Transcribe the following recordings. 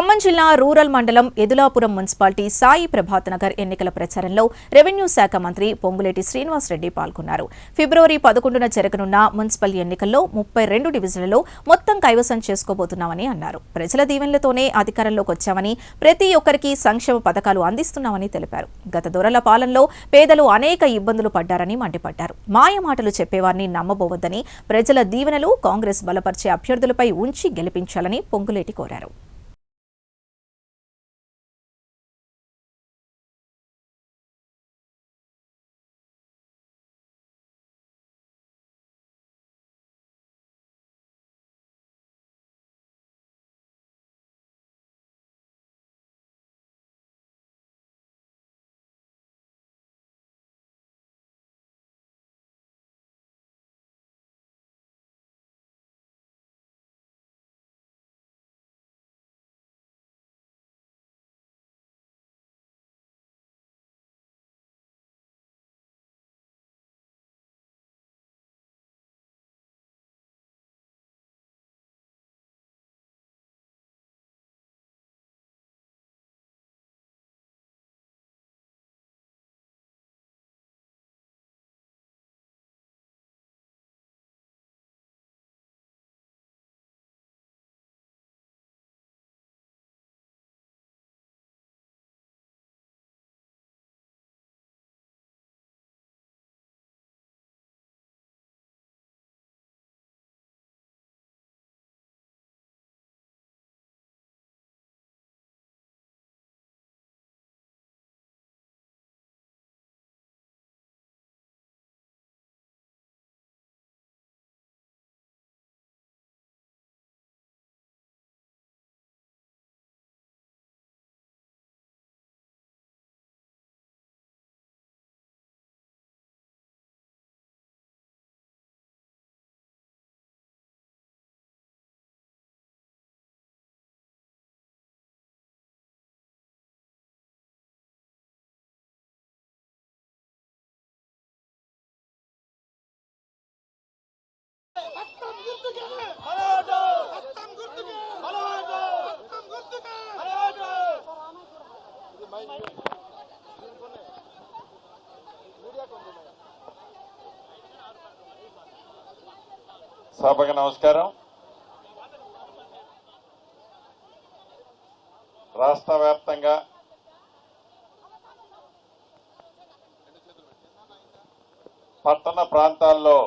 ఖమ్మం జిల్లా రూరల్ మండలం ఎదులాపురం మున్సిపాలిటీ సాయి ప్రభాత్ నగర్ ఎన్నికల ప్రచారంలో రెవెన్యూ శాఖ మంత్రి పొంగులేటి శ్రీనివాసరెడ్డి పాల్గొన్నారు. ఫిబ్రవరి పదకొండున జరగనున్న మున్సిపల్ ఎన్నికల్లో ముప్పై రెండు డివిజన్లలో మొత్తం కైవసం చేసుకోబోతున్నామని అన్నారు. ప్రజల దీవెనలతోనే అధికారంలోకి వచ్చామని ప్రతి ఒక్కరికి సంక్షేమ పథకాలు అందిస్తున్నామని తెలిపారు. గత దొరల పాలనలో పేదలు అనేక ఇబ్బందులు పడ్డారని మండిపడ్డారు. మాయ మాటలు చెప్పేవారిని నమ్మబోవద్దని ప్రజల దీవెనలు కాంగ్రెస్ బలపరిచే అభ్యర్థులపై ఉంచి గెలిపించాలని పొంగులేటి కోరారు. సభకు నమస్కారం. రాష్ట్ర వ్యాప్తంగా పట్టణ ప్రాంతాల్లో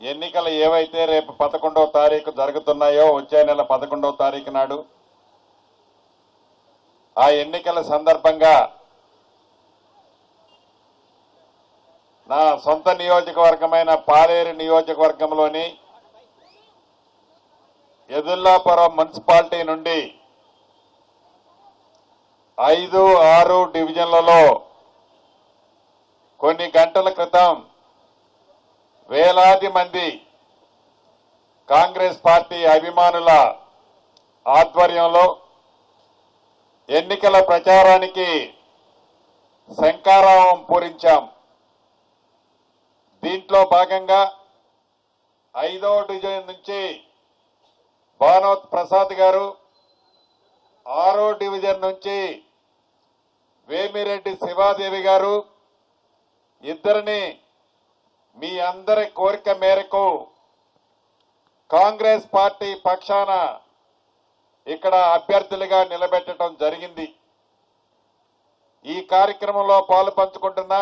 ఎన్నికలు ఏవైతే రేపు పదకొండవ తారీఖు జరుగుతున్నాయో వచ్చే నెల పదకొండవ తారీఖు నాడు ఆ ఎన్నికల సందర్భంగా నా సొంత నియోజకవర్గమైన పాలేరు నియోజకవర్గంలోని ఎదుల్లాపురం మున్సిపాలిటీ నుండి ఐదు ఆరు డివిజన్లలో కొన్ని గంటల క్రితం వేలాది మంది కాంగ్రెస్ పార్టీ అభిమానుల ఆధ్వర్యంలో ఎన్నికల ప్రచారానికి శంకారావం పూరించాం. దీంట్లో భాగంగా ఐదో డివిజన్ నుంచి భానోత్ ప్రసాద్ గారు ఆరో డివిజన్ నుంచి వేమిరెడ్డి శివాదేవి గారు ఇద్దరిని మీ అందరి కోరిక మేరకు కాంగ్రెస్ పార్టీ పక్షాన ఇక్కడ అభ్యర్థులుగా నిలబెట్టడం జరిగింది. ఈ కార్యక్రమంలో పాలు పంచుకుంటున్నా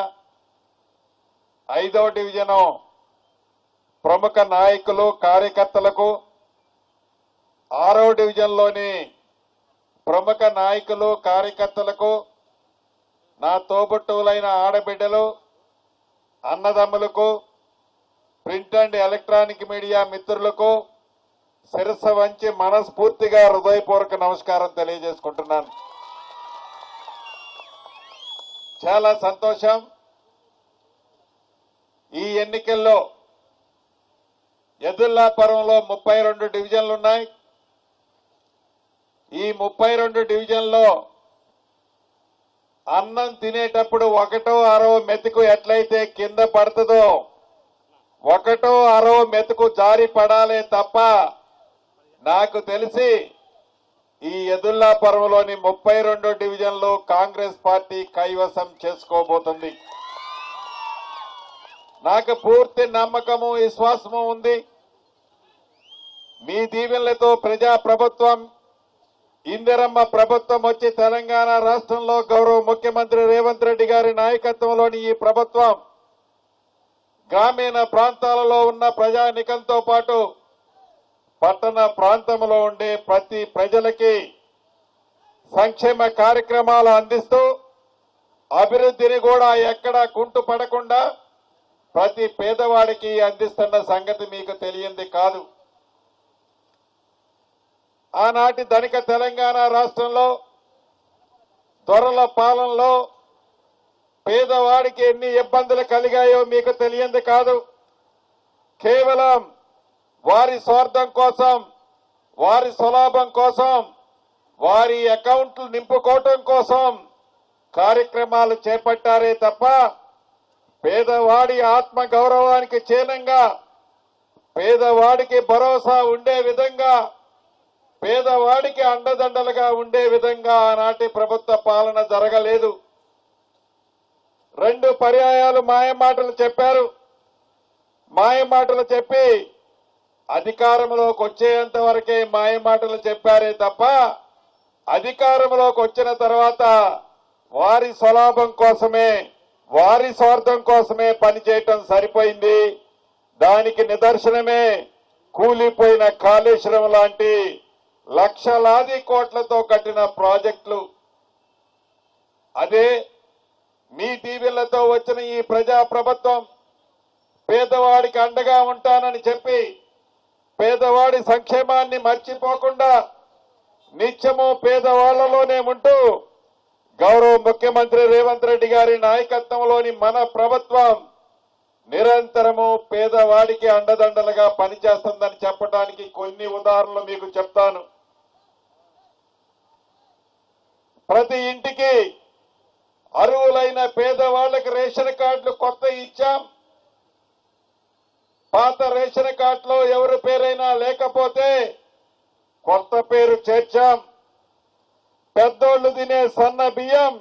ఐదవ డివిజను ప్రముఖ నాయకులు కార్యకర్తలకు ఆరో డివిజన్లోని ప్రముఖ నాయకులు కార్యకర్తలకు నా తోబుట్టువులైన ఆడబిడ్డలు అన్నదమ్ములకు ప్రింట్ అండ్ ఎలక్ట్రానిక్ మీడియా మిత్రులకు శిరస వంచి మనస్ఫూర్తిగా హృదయపూర్వక నమస్కారం తెలియజేసుకుంటున్నాను. చాలా సంతోషం. ఈ ఎన్నికల్లో ఎదుల్లాపురంలో ముప్పై రెండు డివిజన్లు ఉన్నాయి. ఈ ముప్పై రెండు డివిజన్లో అన్నం తినేటప్పుడు ఒకటో అరవ మెతుకు ఎట్లయితే కింద పడుతుందో ఒకటో అరవ మెతుకు జారి పడాలే తప్ప నాకు తెలిసి ఈ ఎదుల్లాపురంలోని ముప్పై రెండు డివిజన్లు కాంగ్రెస్ పార్టీ కైవసం చేసుకోబోతుంది. నాకు పూర్తి నమ్మకము విశ్వాసము ఉంది. మీ దీవెనలతో ప్రజా ప్రభుత్వం ఇందిరమ్మ ప్రభుత్వం వచ్చి తెలంగాణ రాష్ట్రంలో గౌరవ ముఖ్యమంత్రి రేవంత్ రెడ్డి గారి నాయకత్వంలోని ఈ ప్రభుత్వం గ్రామీణ ప్రాంతాలలో ఉన్న ప్రజానికంతో పాటు పట్టణ ప్రాంతంలో ఉండే ప్రతి ప్రజలకి సంక్షేమ కార్యక్రమాలు అందిస్తూ అభివృద్ధిని కూడా ఎక్కడా కుంటు పడకుండా ప్రతి పేదవాడికి అందిస్తున్న సంగతి మీకు తెలియంది కాదు. ఆనాటి ధనిక తెలంగాణ రాష్ట్రంలో దొరల పాలనలో పేదవాడికి ఎన్ని ఇబ్బందులు కలిగాయో మీకు తెలియంది కాదు. కేవలం వారి స్వార్థం కోసం వారి స్వలాభం కోసం వారి అకౌంట్లు నింపుకోవటం కోసం కార్యక్రమాలు చేపట్టారే తప్ప పేదవాడి ఆత్మ గౌరవానికి చీనంగా పేదవాడికి భరోసా ఉండే విధంగా పేదవాడికి అండదండలుగా ఉండే విధంగా ఆనాటి ప్రభుత్వ పాలన జరగలేదు. రెండు పర్యాయాలు మాయమాటలు చెప్పారు. మాయమాటలు చెప్పి అధికారంలోకి వచ్చేంత వరకే మాయమాటలు చెప్పారే తప్ప అధికారంలోకి వచ్చిన తర్వాత వారి స్వలాభం కోసమే వారి స్వార్థం కోసమే పనిచేయటం సరిపోయింది. దానికి నిదర్శనమే కూలిపోయిన కాళేశ్వరం లాంటి లక్షలాది కోట్లతో కట్టిన ప్రాజెక్టులు. అదే మీ టీవీలతో వచ్చిన ఈ ప్రజా ప్రభుత్వం పేదవాడికి అండగా ఉంటానని చెప్పి పేదవాడి సంక్షేమాన్ని మర్చిపోకుండా నిత్యము పేదవాళ్ళలోనే ఉంటూ గౌరవ ముఖ్యమంత్రి రేవంత్ రెడ్డి గారి నాయకత్వంలోని మన ప్రభుత్వం నిరంతరము పేదవాడికి అండదండలుగా పనిచేస్తుందని చెప్పడానికి కొన్ని ఉదాహరణలు మీకు చెప్తాను. ప్రతి ఇంటికి అర్హులైన పేదవాళ్ళకు రేషన్ కార్డులు కొత్త ఇచ్చాం. పాత రేషన్ కార్డులో ఎవరి పేరైనా లేకపోతే కొత్త పేరు చేర్చాం. పెద్దోళ్ళు తినే సన్న బియ్యం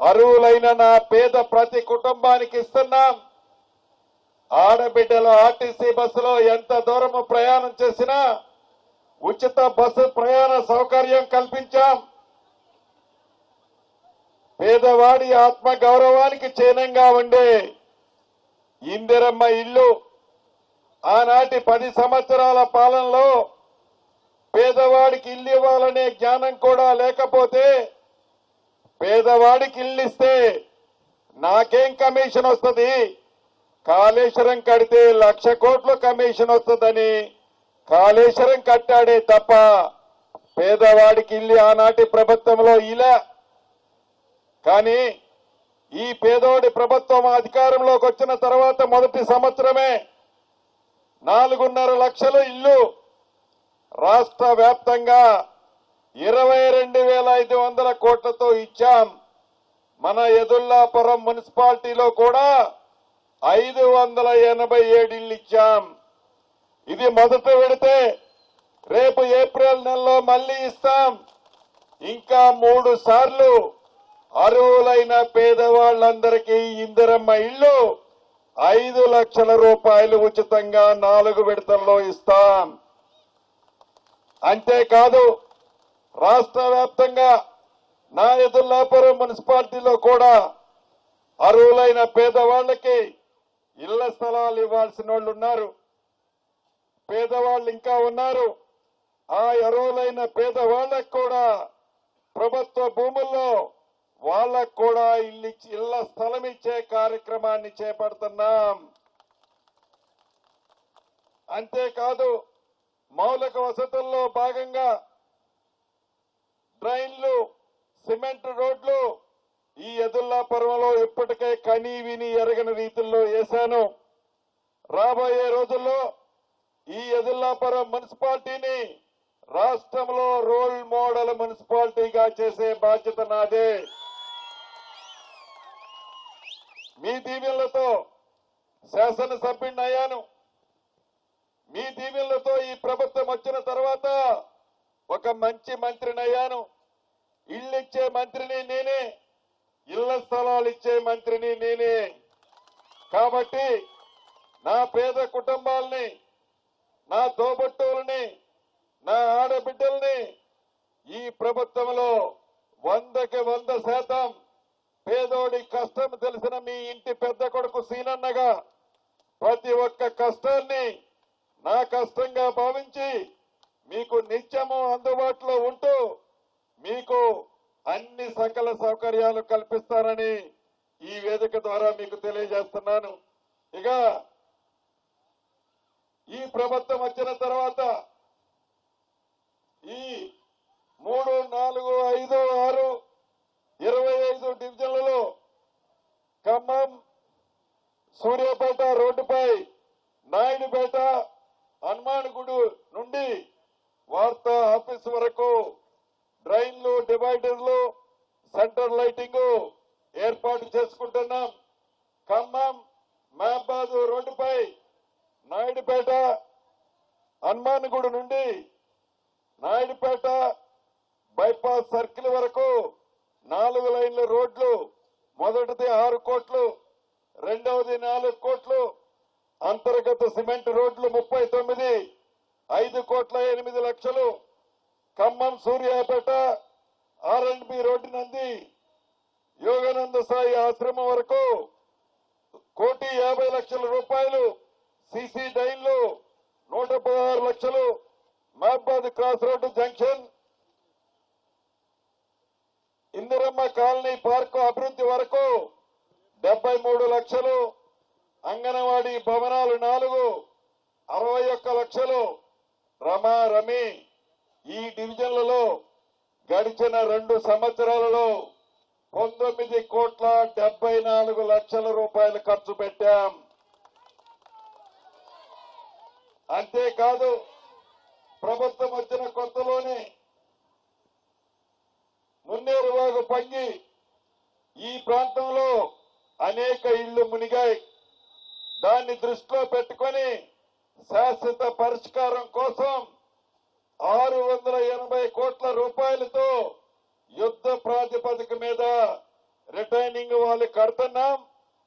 అరువులైన నా పేద ప్రతి కుటుంబానికి ఇస్తున్నాం. ఆడబిడ్డలు ఆర్టీసీ బస్సులో ఎంత దూరము ప్రయాణం చేసినా ఉచిత బస్సు ప్రయాణ సౌకర్యం కల్పించాం. పేదవాడి ఆత్మ గౌరవానికి చిహ్నంగా ఉండే ఇందిరమ్మ ఇల్లు ఆనాటి పది సంవత్సరాల పాలనలో పేదవాడికి ఇల్లు ఇవ్వాలనే జ్ఞానం కూడా లేకపోతే పేదవాడికి ఇల్లు ఇస్తే నాకేం కమిషన్ వస్తుంది? కాళేశ్వరం కడితే లక్ష కోట్ల కమిషన్ వస్తుందని కాళేశ్వరం కట్టాడే తప్ప పేదవాడికి ఇల్లు ఆనాటి ప్రభుత్వంలో ఇలా. కానీ ఈ పేదోడి ప్రభుత్వం అధికారంలోకి వచ్చిన తర్వాత మొదటి సంవత్సరమే నాలుగున్నర లక్షల ఇల్లు రాష్ట్ర వ్యాప్తంగా ఇరవై రెండు వేల ఐదు వందల కోట్లతో ఇచ్చాం. మన ఎదుల్లాపురం మున్సిపాలిటీలో కూడా ఐదు వందల ఎనభై ఏడు ఇళ్ళు ఇచ్చాం. ఇది మొదట విడితే రేపు ఏప్రిల్ నెలలో మళ్ళీ ఇస్తాం. ఇంకా మూడు సార్లు అరువులైన పేదవాళ్ళందరికీ ఇందిరమ్మ ఇళ్ళు ఐదు లక్షల రూపాయలు ఉచితంగా నాలుగు విడతల్లో ఇస్తాం. అంతేకాదు రాష్ట్ర వ్యాప్తంగా నాయదుల్లాపురం మున్సిపాలిటీలో కూడా అర్హులైన పేదవాళ్ళకి ఇళ్ళ స్థలాలు ఇవ్వాల్సిన వాళ్ళు ఉన్నారు. పేదవాళ్ళు ఇంకా ఉన్నారు. ఆ అర్హులైన పేదవాళ్ళకు కూడా ప్రభుత్వ భూముల్లో వాళ్ళకు కూడా ఇల్లు ఇచ్చి- ఇళ్ళ స్థలం ఇచ్చే కార్యక్రమాన్ని చేపడుతున్నాం. అంతేకాదు మౌలిక వసతుల్లో భాగంగా డ్రైన్లు సిమెంట్ రోడ్లు ఈ ఎదుల్లాపురంలో ఇప్పటికే కనీ విని ఎరగని రీతిలో వేశాను రాబోయే రోజుల్లో ఈ ఎదుల్లాపురం మున్సిపాలిటీని రాష్ట్రంలో రోల్ మోడల్ మున్సిపాలిటీగా చేసే బాధ్యత నాదే. మీ దీవెనలతో శాసనసభ్యుడిని అయ్యాను. మీ దీవెనలతో ఈ ప్రభుత్వం వచ్చిన తర్వాత ఒక మంచి మంత్రిని అయ్యాను. ఇల్లు ఇచ్చే మంత్రిని నేనే ఇళ్ళ స్థలాలు ఇచ్చే మంత్రిని నేనే. కాబట్టి నా పేద కుటుంబాలని నా తోబట్టువులని నా ఆడబిడ్డల్ని ఈ ప్రభుత్వంలో వందకి వంద శాతం పేదోడి కష్టం తెలిసిన మీ ఇంటి పెద్ద కొడుకు సీనన్నగా ప్రతి ఒక్క కష్టాన్ని నా కష్టంగా భావించి మీకు నిత్యము అందుబాటులో ఉంటూ మీకు అన్ని సకల సౌకర్యాలు కల్పిస్తారని ఈ వేదిక ద్వారా మీకు తెలియజేస్తున్నాను. ఇక ఈ ప్రభుత్వం వచ్చిన తర్వాత ఈ మూడు నాలుగు ఐదు ఆరు ఇరవై ఐదు డివిజన్లలో ఖమ్మం సూర్యాపేట రోడ్డుపై నాయుడుపేట హనుమాన్గుడు నుండి వార్తా ఆఫీస్ వరకు డ్రైన్లు డివైడర్లు సెంటర్ లైటింగ్ ఏర్పాటు చేసుకుంటున్నాం. ఖమ్మం మహబాదు రోడ్డుపై నాయుడుపేట హనుమాన్గుడు నుండి నాయుడుపేట బైపాస్ సర్కిల్ వరకు నాలుగు లైన్ల రోడ్లు మొదటిది ఆరు కోట్లు రెండవది నాలుగు కోట్లు అంతర్గత సిమెంట్ రోడ్లు ముప్పై తొమ్మిది ఐదు కోట్ల ఎనిమిది లక్షలు Khammam Suryapet R and B road Nandi Yogananda Sai ఆశ్రమం వరకు కోటి యాభై లక్షల రూపాయలు సిసి డైన్లు నూట పదహారు లక్షలు Mahabad cross road junction. Indiramma colony park అభివృద్ధి వరకు డెబ్బై మూడు లక్షలు అంగన్వాడీ భవనాలు నాలుగు అరవై ఒక్క లక్షలు. రమా రమి ఈ డివిజన్లలో గడిచిన రెండు సంవత్సరాలలో పంతొమ్మిది కోట్ల డెబ్బై నాలుగు లక్షల రూపాయలు ఖర్చు పెట్టాం. అంతేకాదు ప్రభుత్వం వచ్చిన కొత్తలోనే మున్నేరువాగు పంగి ఈ ప్రాంతంలో అనేక ఇళ్ళు మునిగాయి. దాన్ని దృష్టిలో పెట్టుకొని శాశ్వత పరిష్కారం కోసం ఆరు వందల ఎనభై కోట్ల రూపాయలతో యుద్ధ ప్రాతిపదిక మీద రిటైనింగ్ వాళ్ళు కడుతున్నాం.